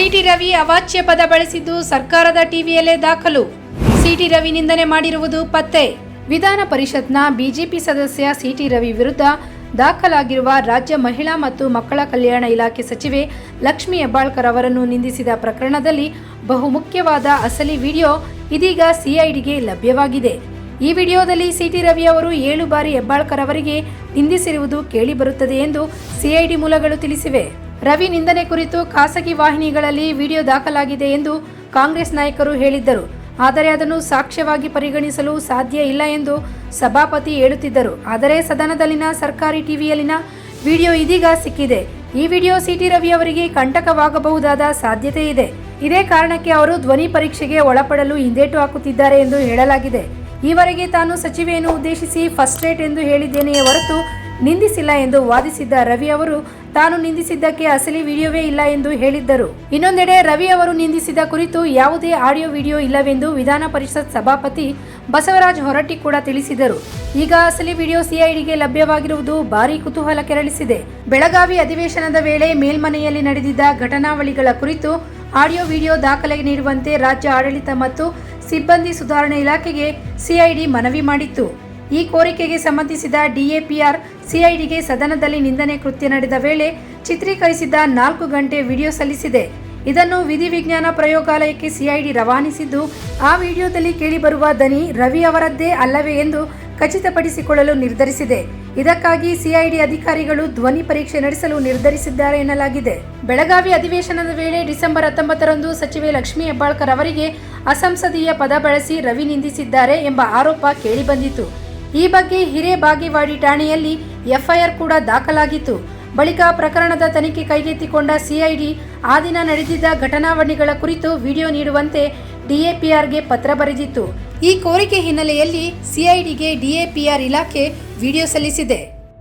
City Ravi ಅವಾಚ್ಯ ಪದ ಬಳಸಿದ್ದು ಸರ್ಕಾರದ ಟಿವಿಯಲ್ಲೇ ದಾಖಲು. ಸಿಟಿ ರವಿ ನಿಂದನೆ ಮಾಡಿರುವುದು ಪತ್ತೆ. ವಿಧಾನ ಪರಿಷತ್ನ ಬಿಜೆಪಿ ಸದಸ್ಯ ಸಿಟಿ ರವಿ ವಿರುದ್ಧ ದಾಖಲಾಗಿರುವ ರಾಜ್ಯ ಮಹಿಳಾ ಮತ್ತು ಮಕ್ಕಳ ಕಲ್ಯಾಣ ಇಲಾಖೆ ಸಚಿವೆ ಲಕ್ಷ್ಮಿ ಹೆಬ್ಬಾಳ್ಕರ್ ಅವರನ್ನು ನಿಂದಿಸಿದ ಪ್ರಕರಣದಲ್ಲಿ ಬಹುಮುಖ್ಯವಾದ ಅಸಲಿ ವಿಡಿಯೋ ಇದೀಗ ಸಿಐಡಿಗೆ ಲಭ್ಯವಾಗಿದೆ. ಈ ವಿಡಿಯೋದಲ್ಲಿ ಸಿಟಿ ರವಿ ಅವರು ಏಳು ಬಾರಿ ಹೆಬ್ಬಾಳ್ಕರ್ ಅವರಿಗೆ ನಿಂದಿಸಿರುವುದು ಕೇಳಿಬರುತ್ತದೆ ಎಂದು ಸಿಐಡಿ ಮೂಲಗಳು ತಿಳಿಸಿವೆ. ರವಿ ನಿಂದನೆ ಕುರಿತು ಖಾಸಗಿ ವಾಹಿನಿಗಳಲ್ಲಿ ವಿಡಿಯೋ ದಾಖಲಾಗಿದೆ ಎಂದು ಕಾಂಗ್ರೆಸ್ ನಾಯಕರು ಹೇಳಿದ್ದರು. ಆದರೆ ಅದನ್ನು ಸಾಕ್ಷ್ಯವಾಗಿ ಪರಿಗಣಿಸಲು ಸಾಧ್ಯ ಇಲ್ಲ ಎಂದು ಸಭಾಪತಿ ಹೇಳುತ್ತಿದ್ದರು. ಆದರೆ ಸದನದಲ್ಲಿನ ಸರ್ಕಾರಿ ಟಿವಿಯಲ್ಲಿನ ವಿಡಿಯೋ ಇದೀಗ ಸಿಕ್ಕಿದೆ. ಈ ವಿಡಿಯೋ ಸಿಟಿ ರವಿ ಅವರಿಗೆ ಕಂಟಕವಾಗಬಹುದಾದ ಸಾಧ್ಯತೆ ಇದೆ. ಇದೇ ಕಾರಣಕ್ಕೆ ಅವರು ಧ್ವನಿ ಪರೀಕ್ಷೆಗೆ ಒಳಪಡಲು ಹಿಂದೇಟು ಹಾಕುತ್ತಿದ್ದಾರೆ ಎಂದು ಹೇಳಲಾಗಿದೆ. ಈವರೆಗೆ ತಾನು ಸಚಿವೆಯನ್ನು ಉದ್ದೇಶಿಸಿ ಫಸ್ಟ್ ರೇಟ್ ಎಂದು ಹೇಳಿದ್ದೇನೆಯೇ ಹೊರತು ನಿಂದಿಸಿಲ್ಲ ಎಂದು ವಾದಿಸಿದ್ದ ರವಿ ಅವರು, ತಾನು ನಿಂದಿಸಿದ್ದಕ್ಕೆ ಅಸಲಿ ವಿಡಿಯೋವೇ ಇಲ್ಲ ಎಂದು ಹೇಳಿದ್ದರು. ಇನ್ನೊಂದೆಡೆ ರವಿ ಅವರು ನಿಂದಿಸಿದ ಕುರಿತು ಯಾವುದೇ ಆಡಿಯೋ ವಿಡಿಯೋ ಇಲ್ಲವೆಂದು ವಿಧಾನ ಪರಿಷತ್ ಸಭಾಪತಿ ಬಸವರಾಜ್ ಹೊರಟ್ಟಿ ಕೂಡ ತಿಳಿಸಿದರು. ಈಗ ಅಸಲಿ ವಿಡಿಯೋ ಸಿಐಡಿಗೆ ಲಭ್ಯವಾಗಿರುವುದು ಭಾರೀ ಕುತೂಹಲ ಕೆರಳಿಸಿದೆ. ಬೆಳಗಾವಿ ಅಧಿವೇಶನದ ವೇಳೆ ಮೇಲ್ಮನೆಯಲ್ಲಿ ನಡೆದಿದ್ದ ಘಟನಾವಳಿಗಳ ಕುರಿತು ಆಡಿಯೋ ವಿಡಿಯೋ ದಾಖಲೆ ನೀಡುವಂತೆ ರಾಜ್ಯ ಆಡಳಿತ ಮತ್ತು ಸಿಬ್ಬಂದಿ ಸುಧಾರಣೆ ಇಲಾಖೆಗೆ ಸಿಐಡಿ ಮನವಿ ಮಾಡಿತ್ತು. ಈ ಕೋರಿಕೆಗೆ ಸಂಬಂಧಿಸಿದ ಡಿಎಪಿಆರ್ ಸಿಐಡಿಗೆ ಸದನದಲ್ಲಿ ನಿಂದನೆ ಕೃತ್ಯ ನಡೆದ ವೇಳೆ ಚಿತ್ರೀಕರಿಸಿದ್ದ ನಾಲ್ಕು ಗಂಟೆ ವಿಡಿಯೋ ಸಲ್ಲಿಸಿದೆ. ಇದನ್ನು ವಿಧಿವಿಜ್ಞಾನ ಪ್ರಯೋಗಾಲಯಕ್ಕೆ ಸಿಐಡಿ ರವಾನಿಸಿದ್ದು, ಆ ವಿಡಿಯೋದಲ್ಲಿ ಕೇಳಿಬರುವ ದನಿ ರವಿ ಅವರದ್ದೇ ಅಲ್ಲವೇ ಎಂದು ಖಚಿತಪಡಿಸಿಕೊಳ್ಳಲು ನಿರ್ಧರಿಸಿದೆ. ಇದಕ್ಕಾಗಿ ಸಿಐಡಿ ಅಧಿಕಾರಿಗಳು ಧ್ವನಿ ಪರೀಕ್ಷೆ ನಡೆಸಲು ನಿರ್ಧರಿಸಿದ್ದಾರೆ ಎನ್ನಲಾಗಿದೆ. ಬೆಳಗಾವಿ ಅಧಿವೇಶನದ ವೇಳೆ ಡಿಸೆಂಬರ್ ಹತ್ತೊಂಬತ್ತರಂದು ಸಚಿವೆ ಲಕ್ಷ್ಮೀ ಹೆಬ್ಬಾಳ್ಕರ್ ಅವರಿಗೆ ಅಸಂಸದೀಯ ಪದ ಬಳಸಿ ರವಿ ನಿಂದಿಸಿದ್ದಾರೆ ಎಂಬ ಆರೋಪ ಕೇಳಿಬಂದಿತು ಈ ಬಗ್ಗೆ ಹಿರೇಬಾಗೇವಾಡಿ ಠಾಣೆಯಲ್ಲಿ ಎಫ್ಐಆರ್ ಕೂಡ ದಾಖಲಾಗಿತ್ತು. ಬಳಿಕ ಪ್ರಕರಣದ ತನಿಖೆ ಕೈಗೆತ್ತಿಕೊಂಡ ಸಿಐಡಿ, ಆ ದಿನ ನಡೆದಿದ್ದ ಘಟನಾವಳಿಗಳ ಕುರಿತು ವಿಡಿಯೋ ನೀಡುವಂತೆ ಡಿಎಪಿಆರ್ಗೆ ಪತ್ರ ಬರೆದಿತ್ತು. ಈ ಕೋರಿಕೆ ಹಿನ್ನೆಲೆಯಲ್ಲಿ ಸಿಐಡಿಗೆ ಡಿಎಪಿಆರ್ ಇಲಾಖೆ ವಿಡಿಯೋ ಸಲ್ಲಿಸಿದೆ.